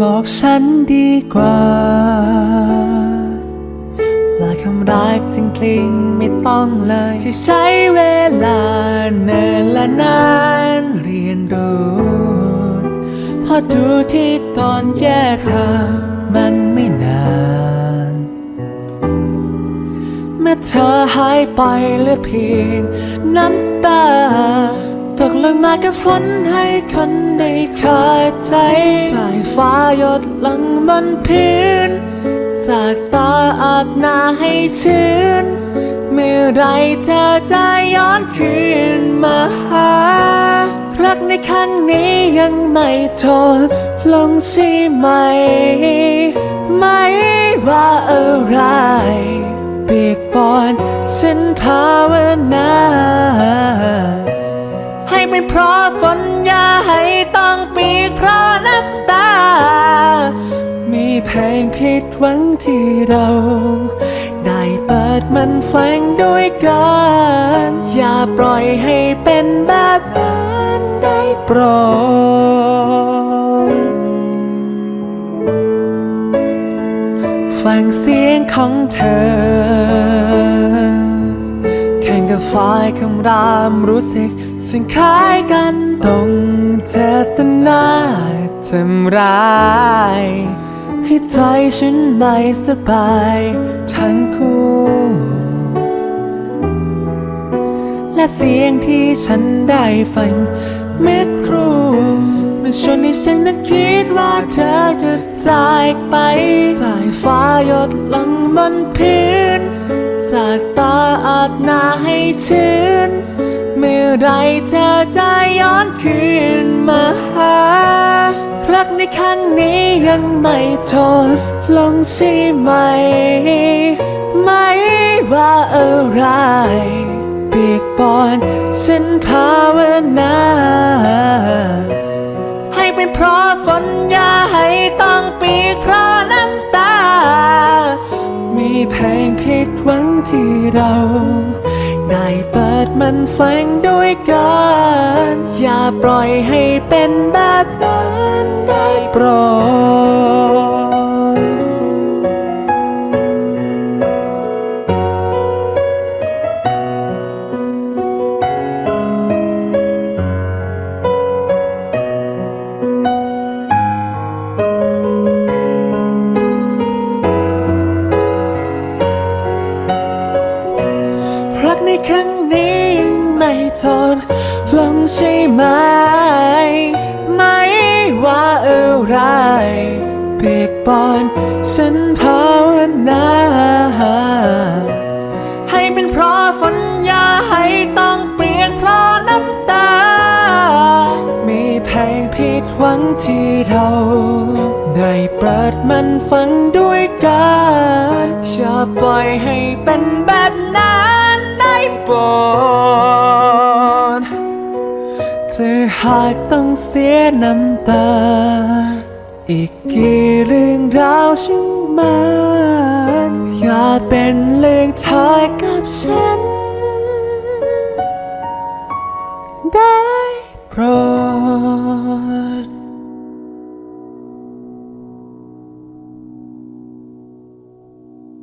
บอกฉันดีกว่า ว่าคำรักจริงๆไม่ต้องเลย ที่ใช้เวลาเนิ่นและนานเรียนรู้เพอดูที่ตอนแยกทางมันไม่นาน เมื่อเธอหายไปเหลือเพียงน้ำตา ตกลงมากับฝนให้คนได้ขาดใจสายฟ้าหยดลงบนพื้น จากตาอาบหน้าให้ชื้น เมื่อไรเธอจะย้อนคืนมาหา รักในครั้งนี้ยังไม่ทนลงใช่ไหม ไม่ว่าอะไรเปียกปอนฉันภาวนา ให้เพราะฝนอย่าให้ต้องปีกเพราะน้ำตา มีเพลงผิดหวังที่เรา ได้เปิดมันฟังด้วยกัน อย่าปล่อยให้เป็นแบบนั้นได้โปรดฟังเสียงของเธอ กับฝ่ายคำรามรู้สึกสิ่งคล้ายกันต้องเจตนาทำร้ายให้ใจฉันไม่สบายทั้งคู่ และเสียงที่ฉันได้ฟังเมื่อครู่มันชวนให้ฉันนั้นคิดว่าเธอจะจากไปสายฟ้าหยดลงบนพื้นากตาอาบหน้าให้ชื้น เมื่อไรเธอจะย้อนคืนมาหา รักในครั้งนี้ยังไม่ทนลงใช่ไหม ไม่ว่าอะไรปีกปอนฉันภาวนาให้เป็นเพราะฝนยาให้ต้องปีกเพราะน้ำตามี เพลงผิดหวังที่เราได้เปิดมันฟังด้วยกัน อย่าปล่อยให้เป็นแบบนั้นได้โปรด ครั้งนี้ยังไม่ทนลงใช่ไหม ไม่ว่าอะไรเปียกปอนฉันภาวนาให้เป็นเพราะฝนยาให้ต้องเปียกเพราะน้ำตา มีเพลงผิดหวังที่เราได้เปิดมันฟังด้วยกัน อย่าปล่อยให้เป็น หากต้องเสียน้ำตา อีกกี่เรื่องราวช่างมันอย่าเป็นเรื่องทายกับฉันได้